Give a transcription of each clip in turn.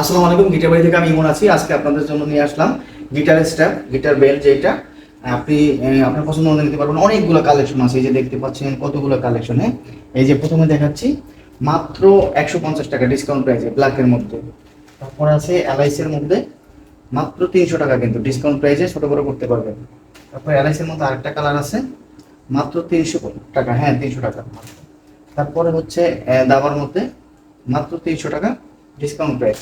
আসসালামু আলাইকুম গিটার বাড়ি থেকে আমি ইমন আছি। আজকে আপনাদের জন্য নিয়ে আসলাম গিটার স্ট্যাপ গিটার বেল যেটা। আপনি আপনার পছন্দ মতো নিতে পারবেন। অনেকগুলো কালেকশন আছে, এই যে দেখতে পাচ্ছেন কতগুলো কালেকশনে এই যে প্রথমে দেখাচ্ছি, মাত্র একশো পঞ্চাশ টাকা ডিসকাউন্ট প্রাইসে ব্ল্যাকের মধ্যে। তারপর আছে এলআইসির মধ্যে, মাত্র তিনশো টাকা কিন্তু ডিসকাউন্ট প্রাইসে ছোটো বড় করতে পারবেন। তারপর এলআইসির মধ্যে আরেকটা কালার আছে, মাত্র তিনশো টাকা হ্যাঁ তিনশো টাকা। তারপরে হচ্ছে দাবার মধ্যে, মাত্র তিনশো টাকা। ডিসকাউন্ট প্রাইস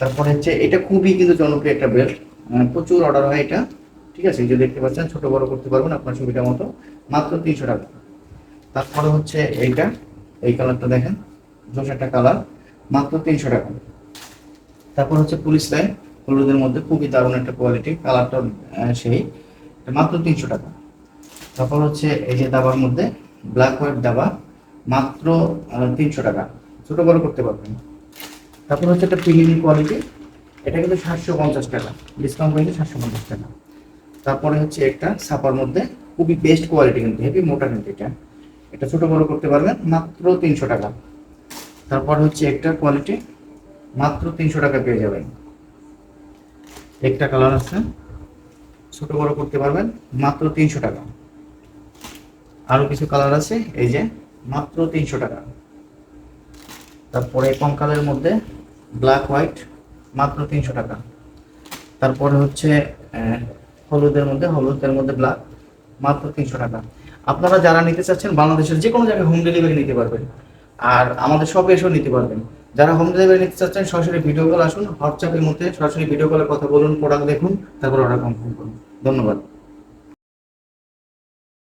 তারপরে হচ্ছে এটা খুবই কিন্তু জনপ্রিয় একটা বেল্ট প্রচুর অর্ডার হয় এটা, ঠিক আছে? যে দেখতে পাচ্ছেন, ছোট বড় করতে পারবেন আপনার সুবিধা মতো। মাত্র তিনশো টাকা। তারপরে হচ্ছে এইটা, এই কালারটা দেখেন জোস একটা কালার মাত্র তিনশো টাকা। তারপর হচ্ছে পুলিশ লাইন হলুদের মধ্যে খুবই দারুণ একটা কোয়ালিটি কালারটা সেই। মাত্র তিনশো টাকা। তারপর হচ্ছে এই যে দাবার মধ্যে ব্ল্যাক হোয়াইট দাবা, মাত্র তিনশো টাকা। ছোট বড় করতে পারবেন। তারপর হচ্ছে একটা প্রিমিয়াম কোয়ালিটি এটা কিন্তু সাতশো পঞ্চাশ টাকা ডিসকাউন্ট হয়েছে সাতশো পঞ্চাশ টাকা। তারপরে হচ্ছে একটা ছাপার মধ্যে খুবই বেস্ট কোয়ালিটি কিন্তু হেভি মোটা কিন্তু এটা। এটা ছোট বড় করতে পারবেন মাত্র তিনশো টাকা। তারপর হচ্ছে একটা কোয়ালিটি মাত্র তিনশো টাকা পেয়ে যাবেন। একটা কালার আছে, ছোট বড় করতে পারবেন মাত্র তিনশো টাকা। আরও কিছু কালার আছে, এই যে মাত্র তিনশো টাকা। তারপরে কঙ্কালের মধ্যে ব্ল্যাক হোয়াইট মাত্র তিনশো টাকা। তারপরে হচ্ছে হলুদের মধ্যে হলুদের মধ্যে ব্ল্যাক মাত্র তিনশো টাকা। আপনারা যারা নিতে চাচ্ছেন, বাংলাদেশের যে কোনো জায়গায় হোম ডেলিভারি নিতে পারবেন। আর আমাদের শপে এসেও নিতে পারবেন। যারা হোম ডেলিভারি নিতে চাচ্ছেন, সরাসরি ভিডিও কল আসুন। হোয়াটসঅ্যাপের মধ্যে সরাসরি ভিডিও কলে কথা বলুন প্রোডাক্ট দেখুন, তারপর অর্ডার কনফার্ম করুন। ধন্যবাদ।